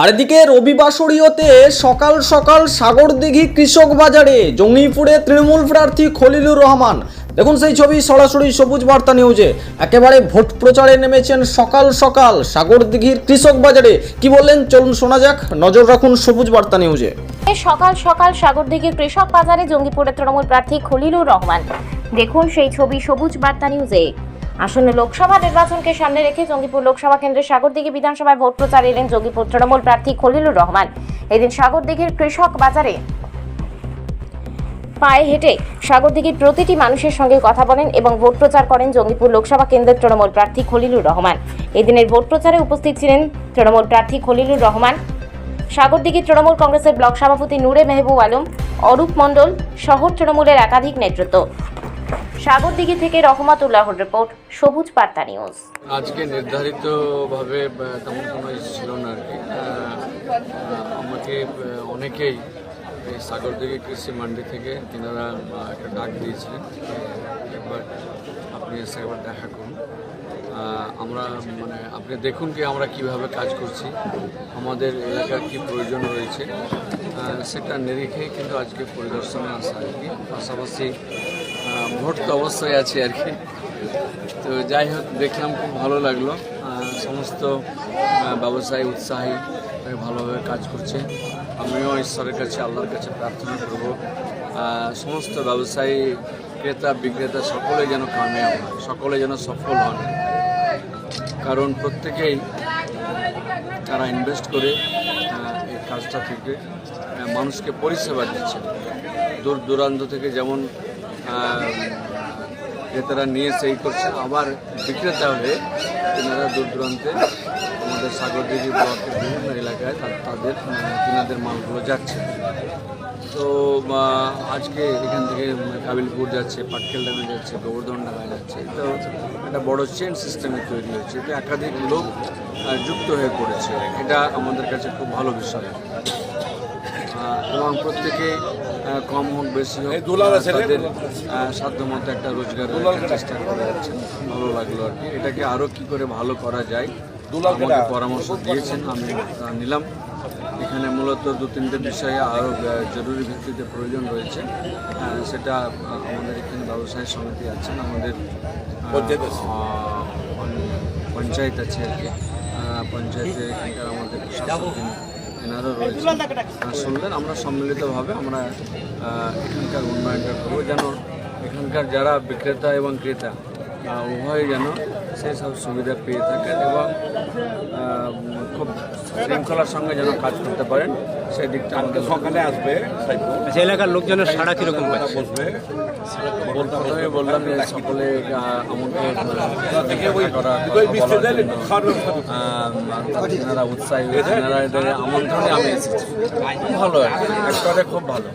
আর এদিকে রবিবাসরীয়তে সকাল সকাল সাগরদিঘি কৃষক বাজারে, জঙ্গিপুরে তৃণমূল প্রার্থী খলিলুর রহমান। দেখুন সেই ছবি সরাসরি সবুজ বার্তা নিউজে। একেবারে ভোট প্রচারে নেমেছেন সকাল সকাল সাগরদিঘির কৃষক বাজারে। কি বললেন? চলুন শোনা যাক। নজর রাখুন সবুজ বার্তা নিউজে। সকাল সকাল সাগরদিঘির কৃষক বাজারে জঙ্গিপুরের তৃণমূল প্রার্থী খলিলুর রহমান। দেখুন সেই ছবি সবুজ বার্তা নিউজে। আসন্ন লোকসভা নির্বাচনকে সামনে রেখে জঙ্গিপুর লোকসভা কেন্দ্রের সাগরদিঘি বিধানসভায় ভোট প্রচার এলেন জঙ্গিপুর তৃণমূল প্রার্থী খলিলুর রহমান। এদিন সাগরদিঘির কৃষক বাজারে পায়ে হেঁটে সাগরদিঘির প্রতিটি মানুষের সঙ্গে কথা বলেন এবং ভোট প্রচার করেন জঙ্গিপুর লোকসভা কেন্দ্রের তৃণমূল প্রার্থী খলিলুর রহমান। এদিনের ভোট প্রচারে উপস্থিত ছিলেন তৃণমূল প্রার্থী খলিলুর রহমান, সাগরদিঘি তৃণমূল কংগ্রেসের ব্লক সভাপতি নূরে মেহবুব আলম, অরূপ মণ্ডল শহর তৃণমূলের একাধিক নেতৃত্ব। সাগরদিঘি থেকে রহমাতুল্লাহর রিপোর্ট, সবুজ বার্তা নিউজ। আজকে নির্ধারিতভাবে তেমন কোনো ছিল না আর কি। আমাকে অনেকেই এই সাগরদিঘি কৃষি মান্ডি থেকে তিনারা একটা ডাক দিয়েছিলেন একবার আপনি এসে একবার দেখা করুন। আমরা মানে আপনি দেখুন কি আমরা কীভাবে কাজ করছি, আমাদের এলাকার কি প্রয়োজন রয়েছে। সেটা নিরিখে কিন্তু আজকে পরিদর্শনে আসা আর কি পাশাপাশি ভোট তো অবশ্যই আছে আর কি। তো যাই হোক, দেখলাম খুব ভালো লাগল। সমস্ত ব্যবসায়ী উৎসাহী ভালোভাবে কাজ করছে। আমিও ঈশ্বরের কাছে, আল্লাহর কাছে প্রার্থনা করব। সমস্ত ব্যবসায়ী, ক্রেতা, বিক্রেতা, সকলে যেন কামিয়াব হয়, সকলে যেন সফল হন। কারণ প্রত্যেকেই তারা ইনভেস্ট করে এই কাজটা থেকে মানুষকে পরিষেবা দিচ্ছে। দূর দূরান্ত থেকে যেমন ক্রেতারা নিয়ে সেই করছে, আবার বিক্রেতা হয়ে তেনারা দূর দূরান্তে আমাদের সাগরদিঘি ব্লকের বিভিন্ন এলাকায় তাদের মানে তিনাদের মালগুলো যাচ্ছে। তো আজকে এখান থেকে কাবিলপুর যাচ্ছে পাটকেল ডাঙ্গা যাচ্ছে গোবর্ধন ডাঙ্গা যাচ্ছে। তো একটা বড় চেন সিস্টেমে তৈরি হচ্ছে এটা একাধিক লোক যুক্ত হয়ে পড়েছে এটা আমাদের কাছে খুব ভালো বিষয়। এবং প্রত্যেকে কম হোক বেশি হোক তাদের সাধ্যমতো একটা রোজগার চেষ্টা করে যাচ্ছেন। ভালো লাগল আর কি। এটাকে আরও কি করে ভালো করা যায় আমাকে পরামর্শ দিয়েছেন আমি নিলাম। এখানে মূলত দু তিনটে বিষয়ে আরও জরুরি ভিত্তিতে প্রয়োজন রয়েছে। সেটা আমাদের এখানে ব্যবসায়ী সমিতি আছেন আমাদের পঞ্চায়েত আছে। আর কি। পঞ্চায়েতে এখানকার আমাদের এনারও রয়েছে। শুনলেন, আমরা সম্মিলিতভাবে আমরা এখানকার উন্নয়নটা করব। যেন এখানকার যারা বিক্রেতা এবং ক্রেতা উভয়ে যেন সেই সব সুবিধা পেয়ে থাকেন এবং খুব শৃঙ্খলার সঙ্গে যেন কাজ করতে পারেন সেই দিকটা আমাদের সকালে আসবে আচ্ছা এলাকার লোকজনের সাড়া কীরকম বসবে প্রথমে বললাম যে সকলে আহ, আমাকে তেনারা উৎসাহী হয়েছে আমন্ত্রণে আমি এসেছি। খুব ভালো। একটা খুব ভালো।